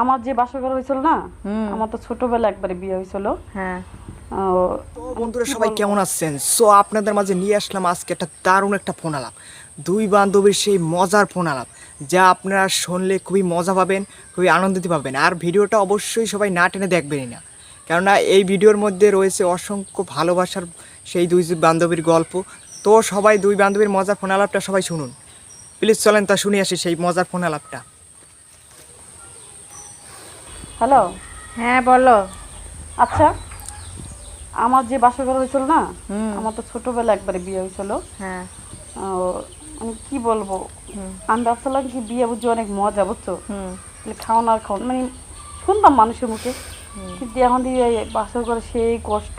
আমার যে বাসা করা হয়েছিল না আমার তো ছোটবেলা একবারে বিয়ে হয়েছিল। হ্যাঁ। তো বন্ধুরা সবাই কেমন আছেন? সো আপনাদের মাঝে নিয়ে আসলাম আজকে একটা দারুণ একটা ফোন আলাপ। দুই বান্ধবীর সেই মজার ফোন আলাপ যা আপনারা শুনলে খুবই মজা পাবেন খুবই আনন্দিত পাবেন আর ভিডিওটা অবশ্যই সবাই না টেনে দেখবেনই না। কেননা এই ভিডিওর মধ্যে রয়েছে অসংখ্য ভালোবাসার সেই দুই বান্ধবীর গল্প। তো সবাই দুই বান্ধবীর মজার ফোন আলাপটা সবাই শুনুন। প্লিজ চলেন তা শুনে আসি সেই মজার ফোন আলাপটা। হ্যালো? হ্যাঁ বলো। আচ্ছা আমার যে বাসা করা হয়েছিল না আমার তো ছোটবেলা একবারে বিয়ে হয়েছিল। হ্যাঁ। আমি কি বলব। আমি ভাবছিলাম কি বিয়ে বুঝি অনেক মজা বুঝছ? মানে খাওয়ান আর খাওয়ান মানে শুনতাম মানুষের মুখে। কিন্তু এখন দিয়ে বাসা করে সেই কষ্ট।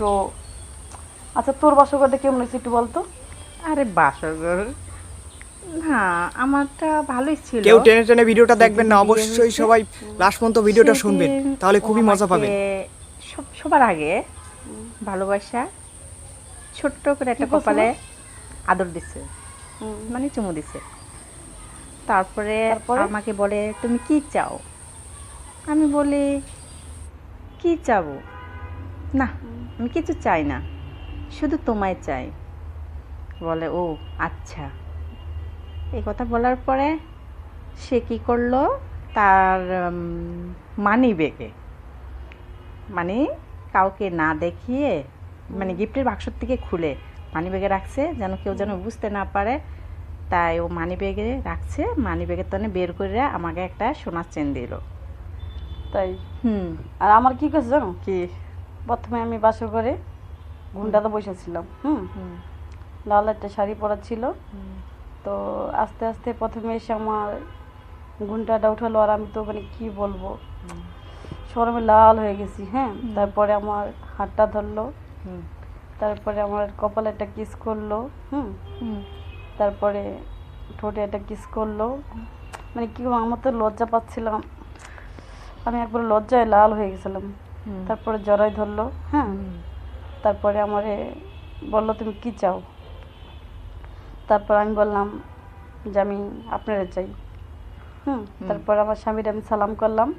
আচ্ছা তোর বাসা করতে কেমন হয়েছে একটু বলতো? আরে বাসরঘর না আমারটা ভালোই ছিল। কেউ টেনে টেনে ভিডিওটা দেখবেন না অবশ্যই সবাই লাস্ট পর্যন্ত ভিডিওটা শুনবেন তাহলে খুবই মজা পাবেন। সব- সবার আগে ভালোবাসা ছোট্ট করে একটা কপালে আদর দিছে। মানে চুমু দিছে। তারপরে তারপরে? আমাকে বলে তুমি কি চাও? আমি বলি কি চাবো? না আমি কিছু চাই না শুধু তোমায় চাই। বলে ও আচ্ছা। এই কথা বলার পরে সে কি করল? তার মানি বেগে মানে কাউকে না দেখিয়ে মানে গিফটের বাক্সর থেকে খুলে মানি ব্যাগে রাখছে যেন কেউ যেন বুঝতে না পারে। তাই ও মানি ব্যাগে রাখছে মানি ব্যাগের তনে বের করে আমাকে একটা সোনার চেন দিল। তাই? হুম। আর আমার কি করছে জানো? কি? প্রথমে আমি বাসা করে ঘুমটাতে বসেছিলাম হুম। হুম। লাল একটা শাড়ি পরা ছিল। হুম, তো আস্তে আস্তে প্রথমে এসে আমার ঘুমটাটা উঠালো আর আমি তো মানে কি বলব? শরমে লাল হয়ে গেছি হ্যাঁ? তারপরে আমার হাতটা ধরলো। তারপরে আমার কপালে একটা কিস করল হুম? তারপরে ঠোঁটে একটা কিস করল। মানে কি আমার তো লজ্জা পাচ্ছিলাম। আমি একবার লজ্জায় লাল হয়ে গেছিলাম। তারপরে জড়াই ধরলো হ্যাঁ? তারপরে আমারে বলল তুমি কি চাও? তারপর আমি বললাম যে আমি আপনারা চাই। হুম তারপর আমার স্বামীর আমি সালাম করলাম।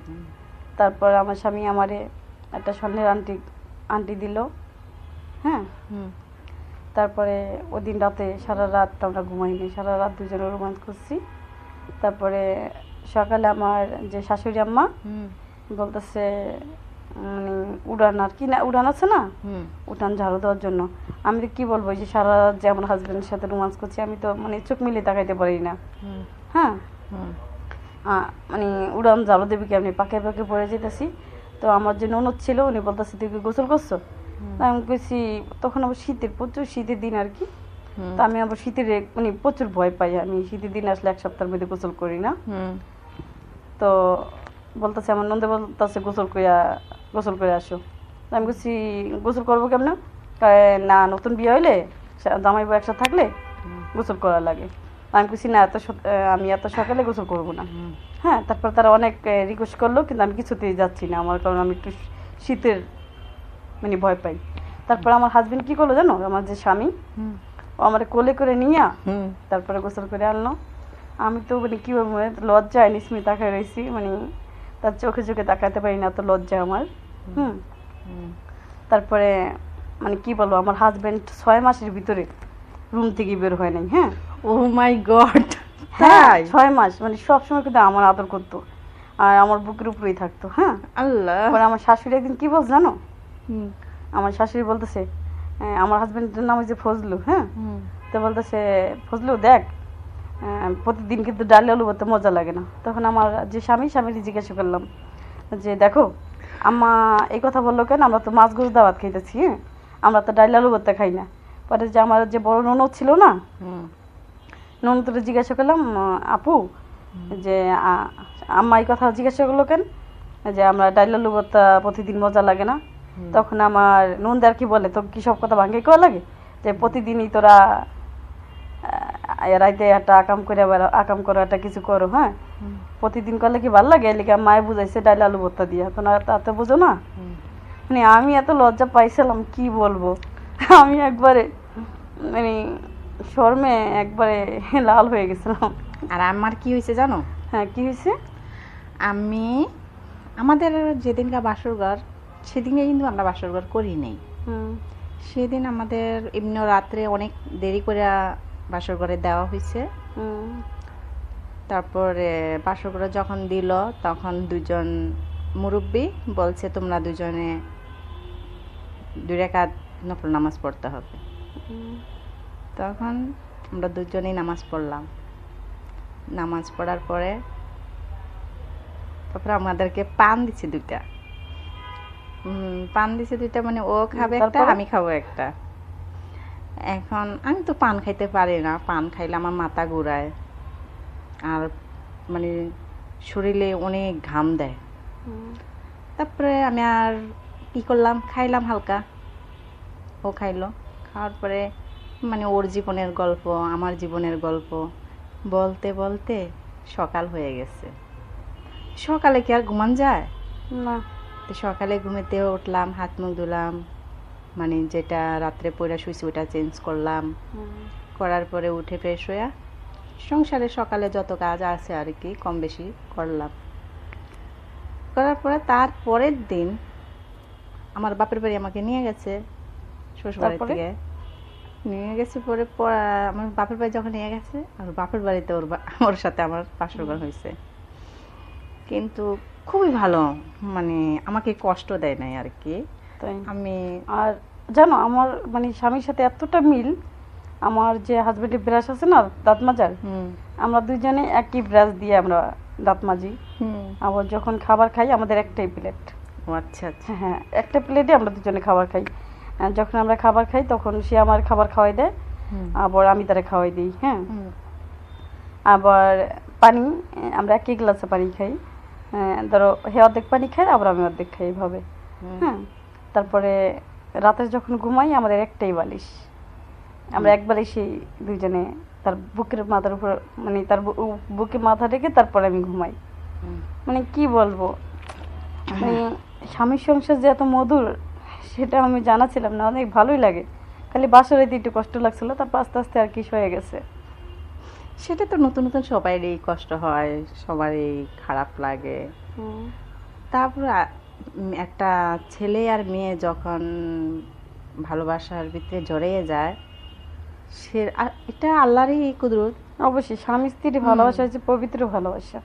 তারপর আমার স্বামী আমারে একটা স্বর্ণের আংটি আংটি দিল। হ্যাঁ? তারপরে ওই দিন রাতে সারা রাত আমরা ঘুমাইনি সারা রাত দুজনে রোমান্স করছি। তারপরে সকালে আমার যে শাশুড়ি আম্মা বলতেছে মানে উড়ান আর কি না উড়ান আছে না? হুম, উঠান ঝাড়ু দেওয়ার জন্য। আমি তো কি বলব এই যে সারা রাত যে আমার হাজবেন্ডের সাথে রোমান্স করছি আমি তো মানে চোখ মিলিয়ে তাকাইতে পারি না। হ্যাঁ? মানে উড়ান ঝাড়ু দেবী কেমনি পাকে পাকে পড়ে যেতেছি। তো আমার যে ননদ ছিল উনি বলতেছে তুই কি গোসল করছ? আমি কইছি তখন আবার শীতের প্রচুর শীতের দিন আর কি। তো আমি আবার শীতের মানে প্রচুর ভয় পাই আমি শীতের দিন আসলে এক সপ্তাহের মধ্যে গোসল করি না। তো বলতেছে আমার নন্দে বলতেছে গোসল করিয়া গোসল করে আসো। আমি বলছি গোসল করব কেমন? না নতুন বিয়ে হইলে জামাই বউ একসাথে থাকলে গোসল করা লাগে। আমি বলছি না এত আমি এত সকালে গোসল করব না। হ্যাঁ তারপর তারা অনেক রিকোয়েস্ট করল কিন্তু আমি কিছুতেই যাচ্ছি না। আমার কারণ আমি একটু শীতের মানে ভয় পাই। তারপর আমার হাজবেন্ড কি করল জানো? আমার যে স্বামী ও আমার কোলে করে নিয়ে তারপরে গোসল করে আনলো। আমি তো মানে কি বলব লজ্জায় নিসমি তাকায় রয়েছি মানে তার চোখে চোখে তাকাতে পারি না তো লজ্জা আমার। হুম, তারপরে মানে কি বলব আমার হাজবেন্ড ছয় মাসের ভিতরে রুম থেকে বের হয় নাই হ্যাঁ? ও মাই গড হ্যাঁ ছয় মাস মানে সবসময় কিন্তু আমার আদর করতো আর আমার বুকের উপরেই থাকতো হ্যাঁ? আল্লাহ! পরে আমার শাশুড়ি একদিন কি বলছে জানো? আমার শাশুড়ি বলতেছে "আহ, আমার হাজবেন্ডের নাম হচ্ছে ফজলু হ্যাঁ? তো বলতেছে ফজলু দেখ প্রতিদিন কিন্তু ডালে আলু করতে মজা লাগে না। তখন আমার যে স্বামী স্বামীর জিজ্ঞাসা করলাম যে দেখো আম্মা এই কথা বলল কেন? আমরা তো মাছ গোছ দাওয়াত খাইতেছি হ্যাঁ? আমরা তো ডাইল আলু করতে খাই না। পরে যে আমার যে বড় ননদ ছিল না ননদরে জিজ্ঞাসা করলাম আপু যে আম্মা এই কথা জিজ্ঞাসা করল কেন? যে আমরা ডাইল আলু করতে প্রতিদিন মজা লাগে না। তখন আমার নন্দ আর কি বলে তো কি সব কথা ভাঙ্গে করা লাগে? যে প্রতিদিনই তোরা রাইতে একটা আকাম করে আবার আকাম করো একটা কিছু করো হ্যাঁ? প্রতিদিন করলে কি ভালো লাগে? এলিকে মায়ে বুঝাইছে ডাইল আলু ভর্তা দিয়া তো না তাতে বুঝো না। মানে আমি এত লজ্জা পাইছিলাম কি বলব? আমি একবারে মানে শর্মে একবারে লাল হয়ে গেছিলাম। আর আমার কি হয়েছে জানো? হ্যাঁ কি হয়েছে? আমি আমাদের যেদিনকার বাসর ঘর সেদিনকে কিন্তু আমরা বাসর ঘর করি নেই। সেদিন আমাদের এমনি রাত্রে অনেক দেরি করে বাসর ঘরে দেওয়া হয়েছে। তারপরে বাসর ঘরে যখন দিল তখন দুজন মুরব্বী বলছে তোমরা দুজনে দুই রেখাত নফল নামাজ পড়তে হবে। তখন আমরা দুজনেই নামাজ পড়লাম। নামাজ পড়ার পরে তারপরে আমাদেরকে পান দিচ্ছে দুইটা। পান দিচ্ছে দুইটা মানে ও খাবে একটা আমি খাব একটা। এখন আমি তো পান খাইতে পারি না পান খাইলে আমার মাথা ঘুরায়। আর মানে শরীরে অনেক ঘাম দেয়। তারপরে আমি আর কি করলাম খাইলাম হালকা। ও খাইলো। খাওয়ার পরে মানে ওর জীবনের গল্প আমার জীবনের গল্প বলতে বলতে সকাল হয়ে গেছে। সকালে কি আর ঘুমান যায়? না। তো সকালে ঘুমেতে উঠলাম হাত মুখ ধুলাম মানে যেটা রাত্রে পয়রা শুয়েছি ওটা চেঞ্জ করলাম। করার পরে উঠে ফ্রেশ হয়ে সংসারে সকালে যত কাজ আছে আর কি কম বেশি করলাম। করার পরে তার পরের দিন আমার বাপের বাড়ি আমাকে নিয়ে গেছে শ্বশুরবাড়ি? থেকে। নিয়ে গেছে পরে আমার বাপের বাড়ি যখন নিয়ে গেছে আর বাপের বাড়িতে ওর ওর সাথে আমার পাশরঘর হয়েছে। কিন্তু খুবই ভালো মানে আমাকে কষ্ট দেয় নাই আর কি। আমি আর জানো আমার মানে স্বামীর সাথে এতটা মিল আমার যে হাজবেন্ডের ব্রাশ আছে না দাঁত মাজার হুম। আমরা দুজনে একই ব্রাশ দিয়ে আমরা দাঁত মাজি হুম। আবার যখন খাবার খাই আমাদের একটাই প্লেট ও আচ্ছা আচ্ছা। হ্যাঁ হ্যাঁ একটা প্লেটে আমরা দুজনে খাবার খাই। যখন আমরা খাবার খাই তখন সে আমার খাবার খাওয়াই দেয় আবার আমি তারা খাওয়াই দিই হ্যাঁ। আবার পানি আমরা একই গ্লাসে পানি খাই। ধরো হে অর্ধেক পানি খাই আবার আমি অর্ধেক খাই এভাবে হ্যাঁ। তারপরে রাতে যখন ঘুমাই আমাদের একটাই বালিশ। আমরা এক বালিশই দুজনে তার বুকের মাথার উপর মানে তার বুকে মাথা রেখে তারপরে আমি ঘুমাই। মানে কি বলব? মানে স্বামীর সংসার যে এত মধুর সেটা আমি জানা ছিলাম না অনেক ভালোই লাগে। খালি বাসরে একটু কষ্ট লাগছিল তারপর আস্তে আস্তে আর কি হয়ে গেছে। সেটা তো নতুন নতুন সবারই কষ্ট হয় সবারই খারাপ লাগে। তারপর একটা ছেলে আর মেয়ে যখন ভালোবাসার ভিতরে জড়িয়ে যায় সে আর এটা আল্লাহরই কুদরত। অবশ্যই স্বামী স্ত্রীর ভালোবাসা হচ্ছে পবিত্র ভালোবাসা।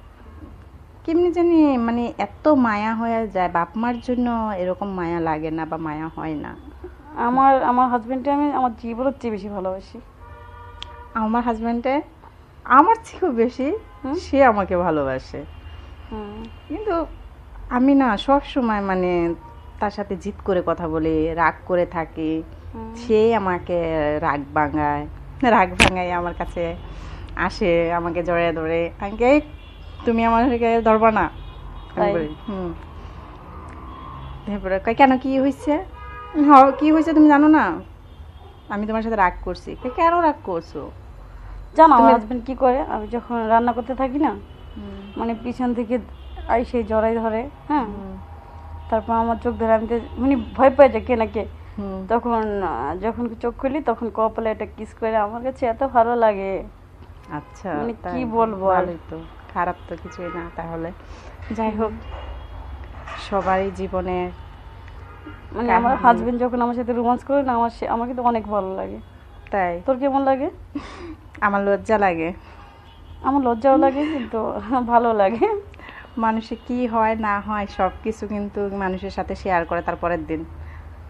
কেমনি জানি মানে এত মায়া হয়ে যায় বাপ মার জন্য এরকম মায়া লাগে না বা মায়া হয় না। আমার আমার হাজবেন্ডকে আমি আমার জীবনের চেয়ে বেশি ভালোবাসি। আমার হাজব্যান্ডে আমার থেকেও বেশি? সে আমাকে ভালোবাসে। কিন্তু আমি না সব সময় মানে তার সাথে জিদ করে কথা বলি রাগ করে থাকি। সে আমাকে রাগ ভাঙায় রাগ ভাঙায় আমার কাছে আসে আমাকে জড়িয়ে ধরে। আমাকে "এই, তুমি আমাকে ধরবা না। হুম। তারপরে কয় কেন কি হয়েছে হ কি হয়েছে তুমি জানো না? আমি তোমার সাথে রাগ করছি। কেন রাগ করছ? জানো আমার হাজবেন্ড কি করে? আমি যখন রান্না করতে থাকি না মানে পিছন থেকে আই সেই জড়াই ধরে হ্যাঁ? তারপর আমার চোখ ধরে আমি মানে ভয় পেয়ে যাই কে না কে। তখন যখন চোখ খুলি তখন কপালে একটা কিস করে আমার কাছে এত ভালো লাগে। আচ্ছা মানে কি বলব আর? তো। খারাপ তো কিছুই না তাহলে। যাই হোক সবারই জীবনে মানে আমার হাজবেন্ড যখন আমার সাথে রোমান্স করে না আমার আমার কিন্তু অনেক ভালো লাগে। তাই? তোর কেমন লাগে? আমার লজ্জা লাগে। আমার লজ্জাও লাগে কিন্তু ভালো লাগে। মানুষে কি হয় না হয় সব কিছু কিন্তু মানুষের সাথে শেয়ার করে তারপরের দিন।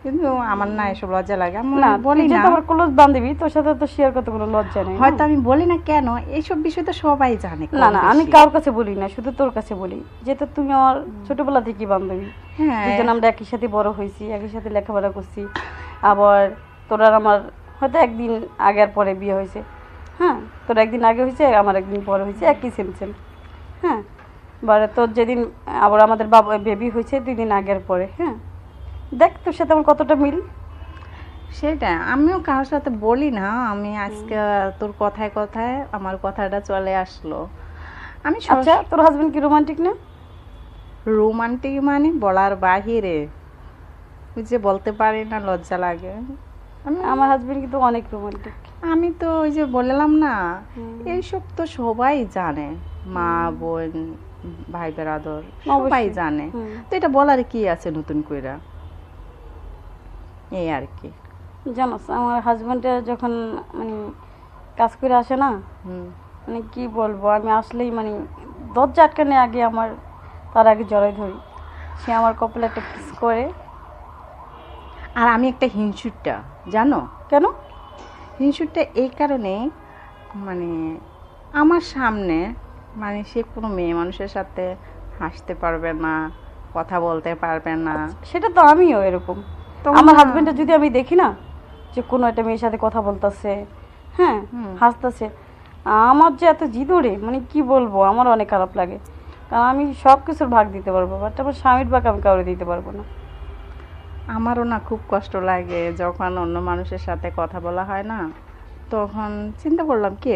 কিন্তু আমার না এসব লজ্জা লাগে। আমি বলি না। আমার ক্লোজ বান্ধবী তোর সাথে তো শেয়ার করতে কোনো লজ্জা নেই। হয়তো আমি বলি না কেন? এইসব বিষয় তো সবাই জানে না না আমি। কারোর কাছে বলি না শুধু তোর কাছে বলি। যেহেতু তুমি আমার ছোটবেলা থেকে বান্ধবী। হ্যাঁ। দুজন আমরা একই সাথে বড় হয়েছি একই সাথে লেখাপড়া করছি। আবার তোর আর আমার হয়তো একদিন আগের পরে বিয়ে হয়েছে। হ্যাঁ তোর একদিন আগে হয়েছে আমার একদিন পরে হয়েছে একই সেম সেম হ্যাঁ এবারে তোর যেদিন আবার আমাদের বাবা বেবি হয়েছে দুই দিন আগের পরে হ্যাঁ। দেখ তোর সাথে আমার কতটা মিল। সেটা আমিও কারোর সাথে বলি না আমি আজকে তোর কথায় কথায় আমার কথাটা চলে আসলো। আমি আচ্ছা তোর হাজবেন্ড কি রোমান্টিক না? রোমান্টিক মানে বলার বাহিরে ওই যে বলতে পারি না লজ্জা লাগে। আমি আমার হাজবেন্ড কিন্তু অনেক রোমান্টিক আমি তো ওই যে বললাম না। এইসব তো সবাই জানে মা বোন ভাই বেরাদর। সবাই জানে। তো এটা বলার কি আছে নতুন কইরা? এই আর কি। জানো আমার হাজব্যান্ডের যখন মানে কাজ করে আসে না মানে কি বলব আমি আসলেই মানে দরজা আটকানে আগে আমার তার আগে জড়াই ধরি। সে আমার কপালে একটা কিস করে। আর আমি একটা হিংসুটটা জানো? কেন? হিংসুটটা এই কারণে মানে আমার সামনে মানে সে কোনো মেয়ে মানুষের সাথে হাসতে পারবে না কথা বলতে পারবে না। সেটা তো আমিও এরকম। আমার হাজবেন্ডের যদি আমি দেখি না যে কোনো একটা মেয়ের সাথে কথা বলতেছে হ্যাঁ। হাসতেছে আমার যে এত জিদোরে মানে কি বলব আমার অনেক খারাপ লাগে। কারণ আমি সব কিছুর ভাগ দিতে পারব বাট আমার স্বামীর ভাগ আমি কাউরে দিতে পারব না। আমারও না খুব কষ্ট লাগে যখন অন্য মানুষের সাথে কথা বলা হয় না তখন চিন্তা করলাম কে?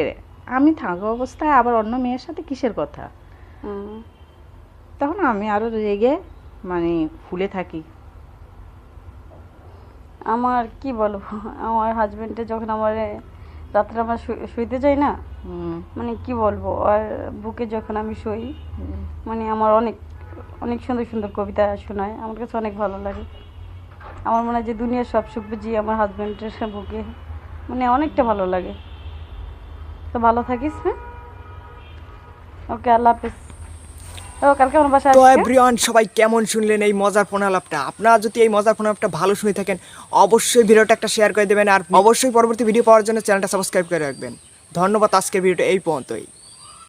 আমি থাকা অবস্থায় আবার অন্য মেয়ের সাথে কিসের কথা? তখন আমি আরও রেগে মানে ফুলে থাকি। আমার কি বলব আমার হাজবেন্ডে যখন আমার রাত্রে আমার শুইতে যাই না মানে কি বলব আর বুকে যখন আমি শুই মানে আমার অনেক অনেক সুন্দর সুন্দর কবিতা শোনায় আমার কাছে অনেক ভালো লাগে। আমার মনে হয় যে দুনিয়ার সব সুখ বুঝি আমার হাজব্যান্ডের বুকে মানে অনেকটা ভালো লাগে। তো ভালো থাকিস হ্যাঁ? ওকে আল্লাহ হাফিজ ও কালকে আমার বাসায় তো এভরিওয়ান সবাই কেমন শুনলেন এই মজার ফোনালাপটা? আপনারা যদি এই মজার ফোনালাপটা ভালো শুনে থাকেন অবশ্যই ভিডিওটা একটা শেয়ার করে দেবেন আর অবশ্যই পরবর্তী ভিডিও পাওয়ার জন্য চ্যানেলটা সাবস্ক্রাইব করে রাখবেন। ধন্যবাদ আজকের ভিডিওটা এই পর্যন্তই।